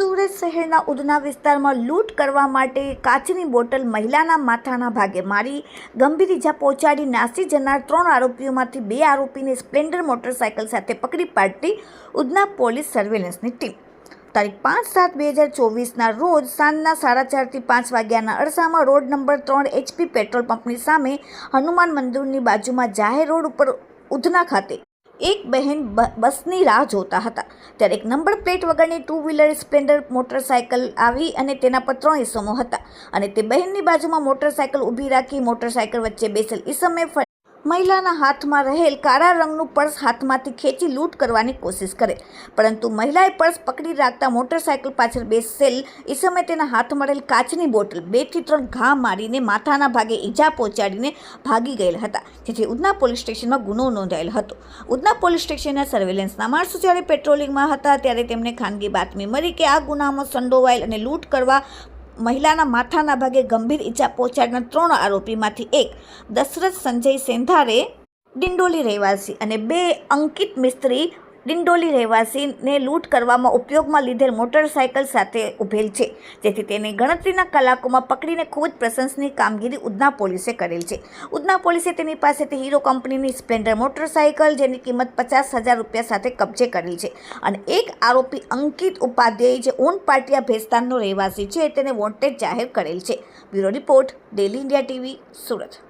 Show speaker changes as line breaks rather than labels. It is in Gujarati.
સુરત શહેરના ઉધના વિસ્તારમાં લૂંટ કરવા માટે કાચની બોટલ મહિલાના માથાના ભાગે મારી ગંભીર ઇજા પહોંચાડી નાસી જનાર ત્રણ આરોપીઓમાંથી બે આરોપીને સ્પ્લેન્ડર મોટરસાયકલ સાથે પકડી પાડતી ઉધના પોલીસ સર્વેલન્સની ટીમ. તારીખ પાંચ સાત બે હજાર ચોવીસના રોજ સાંજના સાડા ચારથી પાંચ વાગ્યાના અરસામાં રોડ નંબર ત્રણ એચપી પેટ્રોલ પંપની સામે હનુમાન મંદિરની બાજુમાં જાહેર રોડ ઉપર ઉધના ખાતે એક બહેન બસની રાહ જોતા હતા. ત્યારે એક નંબર પ્લેટ વગરની ટુ વ્હીલર સ્પ્લેન્ડર મોટરસાયકલ આવી અને તેના પર ત્રણ ઇસમો હતા. અને તે બહેનની બાજુમાં મોટરસાઇકલ ઊભી રાખી મોટરસાયકલ વચ્ચે બેસેલ ઇસમે મહિલાના હાથમાં રહેલ કાળા રંગનું પર્સ હાથમાંથી ખેંચી લૂંટ કરવાની કોશિશ કરે. પરંતુ મહિલાએ પર્સ પકડી રાખતા મોટરસાયકલ પાછળ બેસેલ ઈસમે તેના હાથમાં રહેલ કાચની બોટલ બેથી ત્રણ ઘા મારીને માથાના ભાગે ઈજા પહોંચાડીને ભાગી ગયેલ હતા, જેથી ઉધના પોલીસ સ્ટેશનમાં ગુનો નોંધાયેલ હતો. ઉધના પોલીસ સ્ટેશનના સર્વેલન્સના માણસો જ્યારે પેટ્રોલિંગમાં હતા, ત્યારે તેમને ખાનગી બાતમી મળી કે આ ગુનામાં સંડોવાયેલ અને લૂંટ કરવા મહિલાના માથાના ભાગે ગંભીર ઈજા પહોંચાડનાર ત્રણ આરોપીમાંથી એક દશરથ સંજય સેંધારે ડિંડોલી રહેવાસી અને બે અંકિત મિસ્ત્રી ડિંડોલી રહેવાસીને લૂંટ કરવામાં ઉપયોગમાં લીધેલ મોટરસાયકલ સાથે ઊભેલ છે. જેથી તેને ગણતરીના કલાકોમાં પકડીને ખૂબ જ પ્રશંસનીય કામગીરી ઉધના પોલીસે કરેલ છે. ઉધના પોલીસે તેની પાસેથી હીરો કંપનીની સ્પ્લેન્ડર મોટરસાયકલ જેની કિંમત પચાસ હજાર રૂપિયા સાથે કબજે કરેલ છે અને એક આરોપી અંકિત ઉપાધ્યાય જે ઊન પાટિયા ભેસ્તાનનો રહેવાસી છે તેને વોન્ટેડ જાહેર કરેલ છે. Bureau report, daily India TV, Surat.